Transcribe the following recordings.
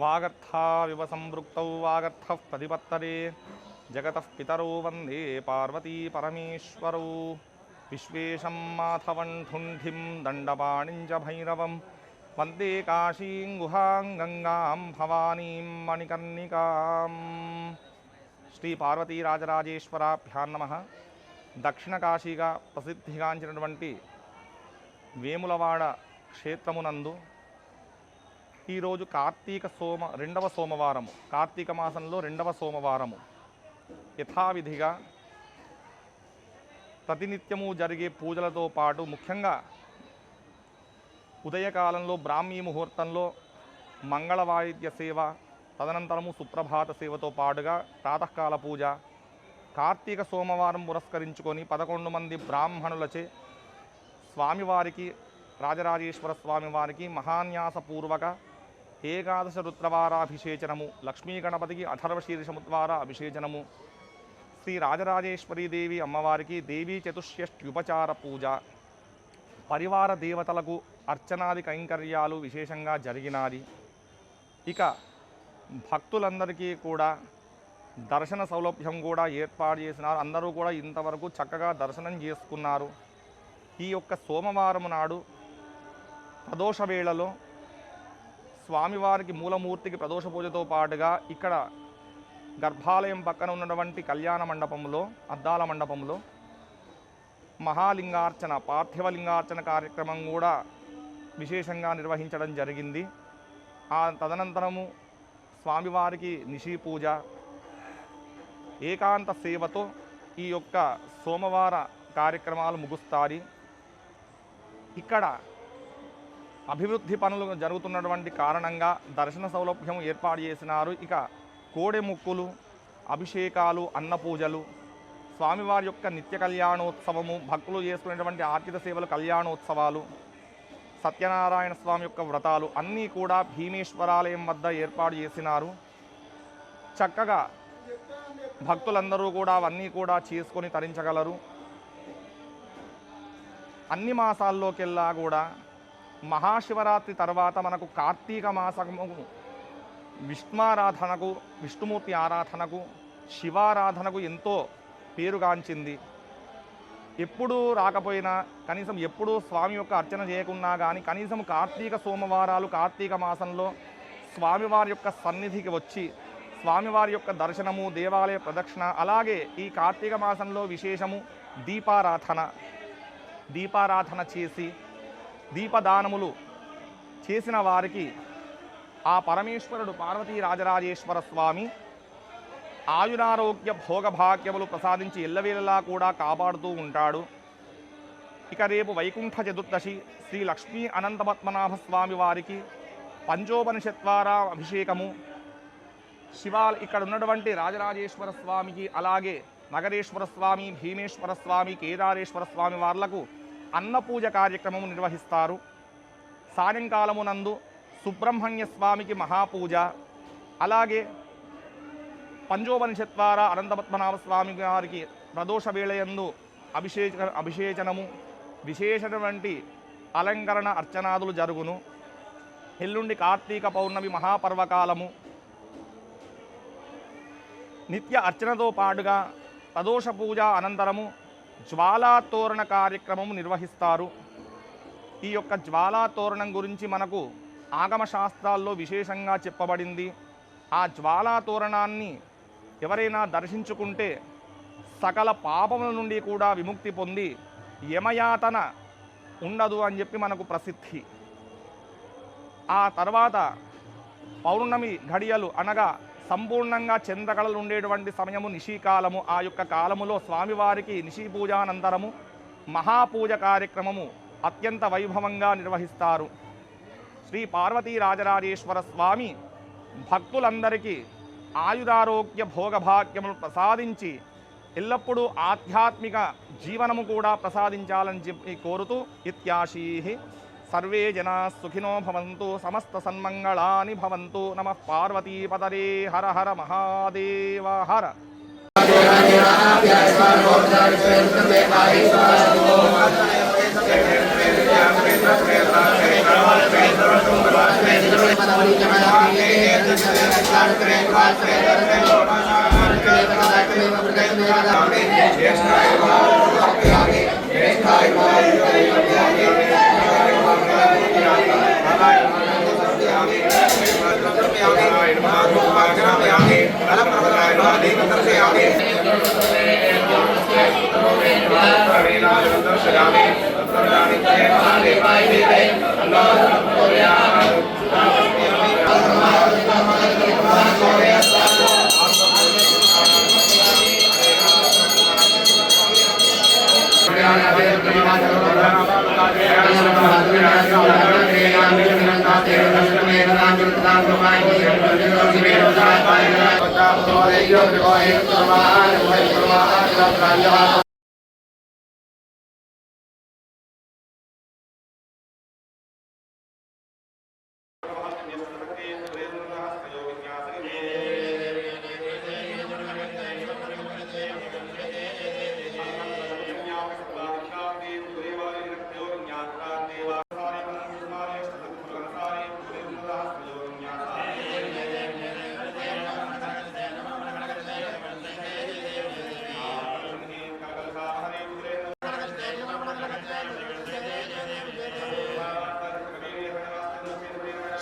వాగర్థావివ సంవృక్తౌ వాగర్థ ప్రతిపత్తరే. జగత పితరో వందే పార్వతీ పరమేశ్వరౌ. విశ్వేశం మాధవం ఠుంఠిం దండపాణిం భైరవం. వందే కాశీం గుహాం గంగాం భవానీం మణికర్ణికాం. శ్రీ పార్వతీ రాజరాజేశ్వరాభ్యాన్నమ దక్షిణ కాశీగా ప్రసిద్ధిగాంచినటువంటి వేములవాడ క్షేత్రమునందు ఈరోజు కార్తీక సోమ రెండవ సోమవారము. కార్తీక మాసంలో రెండవ సోమవారము. యథావిధిగా ప్రతినిత్యము జరిగే పూజలతో పాటు ముఖ్యంగా ఉదయకాలంలో బ్రాహ్మీ ముహూర్తంలో మంగళవాయిద్య సేవ తదనంతరము సుప్రభాత సేవతో పాటుగా ప్రాతకాల పూజ కార్తీక సోమవారం పురస్కరించుకొని పదకొండు మంది బ్రాహ్మణులచే స్వామివారికి రాజరాజేశ్వర స్వామివారికి మహాన్యాసపూర్వక ఏకాదశ రుద్రవారాభిషేచనము లక్ష్మీ గణపతికి అథర్వశీర్షము ద్వారా అభిషేచనము. శ్రీ రాజరాజేశ్వరీదేవి అమ్మవారికి దేవీ చతుష్యష్ట్యుపచార పూజ. పరివార దేవతలకు అర్చనాది కైంకర్యాలు విశేషంగా జరిగినాది. ఇక భక్తులందరికీ కూడా దర్శన సౌలభ్యం కూడా ఏర్పాటు చేసినారు. అందరూ కూడా ఇంతవరకు చక్కగా దర్శనం చేసుకున్నారు. ఈ యొక్క సోమవారం నాడు ప్రదోష వేళలో స్వామివారికి మూలమూర్తికి ప్రదోష పూజతో పాటుగా ఇక్కడ గర్భాలయం పక్కన ఉన్నటువంటి కళ్యాణ మండపంలో అద్దాల మండపంలో మహాలింగార్చన పార్థివలింగార్చన కార్యక్రమం కూడా విశేషంగా నిర్వహించడం జరిగింది. ఆ తదనంతరము స్వామివారికి నిషి పూజ ఏకాంత సేవతో ఈ యొక్క సోమవార కార్యక్రమాలు ముగుస్తాయి. ఇక్కడ అభివృద్ధి పనులు జరుగుతున్నటువంటి కారణంగా దర్శన సౌలభ్యం ఏర్పాటు చేసినారు. ఇక కోడె ముక్కులు అభిషేకాలు అన్నపూజలు స్వామివారి యొక్క నిత్య కళ్యాణోత్సవము భక్తులు చేసుకునేటువంటి ఆర్థిక సేవలు కళ్యాణోత్సవాలు సత్యనారాయణ స్వామి యొక్క వ్రతాలు అన్నీ కూడా భీమేశ్వరాలయం వద్ద ఏర్పాటు చేసినారు. చక్కగా భక్తులందరూ కూడా అవన్నీ కూడా చేసుకొని తరించగలరు. అన్ని మాసాల్లోకెల్లా కూడా మహాశివరాత్రి తర్వాత మనకు కార్తీక మాసము విష్ణారాధనకు విష్ణుమూర్తి ఆరాధనకు శివారాధనకు ఎంతో పేరుగాంచింది. ఎప్పుడూ రాకపోయినా కనీసం ఎప్పుడూ స్వామి యొక్క అర్చన చేయకున్నా కానీ కనీసం కార్తీక సోమవారాలు కార్తీక మాసంలో స్వామివారి యొక్క సన్నిధికి వచ్చి స్వామివారి యొక్క దర్శనము దేవాలయ ప్రదక్షిణ అలాగే ఈ కార్తీక మాసంలో విశేషము దీపారాధన. దీపారాధన చేసి దీపదానములు చేసిన వారికి ఆ పరమేశ్వరుడు పార్వతీ రాజరాజేశ్వర స్వామి ఆయురారోగ్య భోగభాగ్యములు ప్రసాదించి ఎల్లవేళలా కూడా కాపాడుతూ ఉంటాడు. ఇక రేపు వైకుంఠ చతుర్దశి శ్రీ లక్ష్మీ అనంతపద్మనాభ స్వామి వారికి పంచోపనిషత్వారా అభిషేకము. శివాల ఇక్కడ ఉన్నటువంటి రాజరాజేశ్వర స్వామికి అలాగే నగరేశ్వర స్వామి భీమేశ్వర స్వామి కేదారేశ్వర స్వామి వార్లకు అన్నపూజ కార్యక్రమము నిర్వహిస్తారు. సాయంకాలమునందు సుబ్రహ్మణ్య స్వామికి మహాపూజ. అలాగే పంచోపనిషత్వార అనంతపద్మనాభ స్వామి గారికి ప్రదోష వేళయందు అభిషేక అభిషేచనము విశేషటువంటి అలంకరణ అర్చనాదులు జరుగును. ఎల్లుండి కార్తీక పౌర్ణమి మహాపర్వకాలము. నిత్య అర్చనతో పాటుగా ప్రదోష పూజ అనంతరము జ్వాలాతోరణ కార్యక్రమం నిర్వహిస్తారు. ఈ యొక్క జ్వాలాతోరణం గురించి మనకు ఆగమ శాస్త్రాల్లో విశేషంగా చెప్పబడింది. ఆ జ్వాలాతోరణాన్ని ఎవరైనా దర్శించుకుంటే సకల పాపముల నుండి కూడా విముక్తి పొంది యమయాతన ఉండదు అని చెప్పి మనకు ప్రసిద్ధి. ఆ తర్వాత పౌర్ణమి ఘడియలు అనగా సంపూర్ణంగా చంద్రకళలు ఉండేటువంటి సమయము నిశీకాలము. ఆ యొక్క కాలములో స్వామివారికి నిశీ పూజానంతరము మహాపూజ కార్యక్రమము అత్యంత వైభవంగా నిర్వహిస్తారు. శ్రీ పార్వతీ రాజరాజేశ్వర స్వామి భక్తులందరికీ ఆయురారోగ్య భోగభాగ్యములు ప్రసాదించి ఎల్లప్పుడూ ఆధ్యాత్మిక జీవనము కూడా ప్రసాదించాలని చెప్పి కోరుతూ ఇత్యాశీ సర్వే జనా సుఖినో భవంతు సమస్త సన్మంగళాని భవంతు. నమ పార్వతీపదరే హర హర మహాదేవ హర. Thank ఆ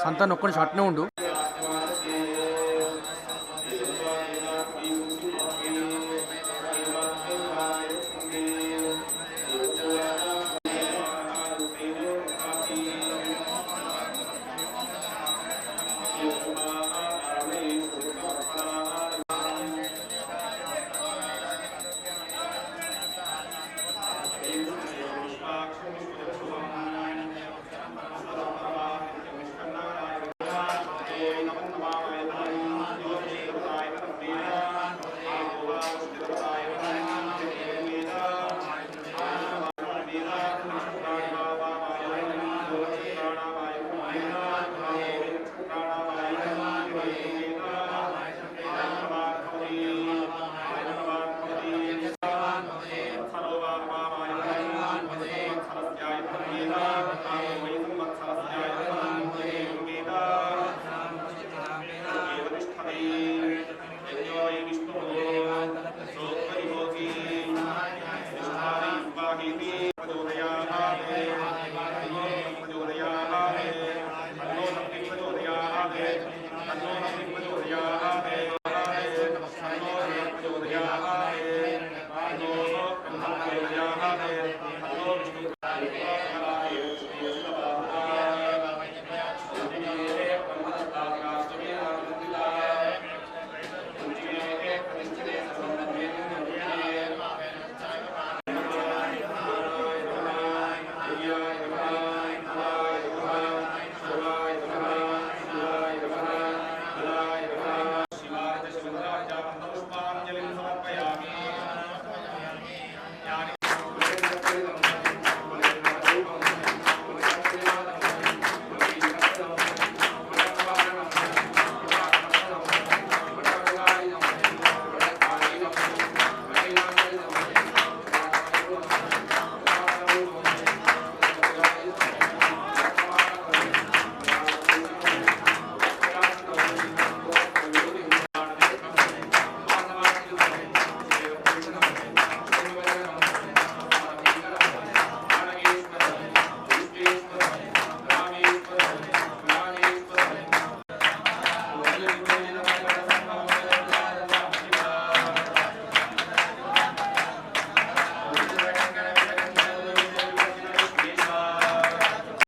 సంతాన్ ఒక్కడి షాట్నే ఉండు. Amen.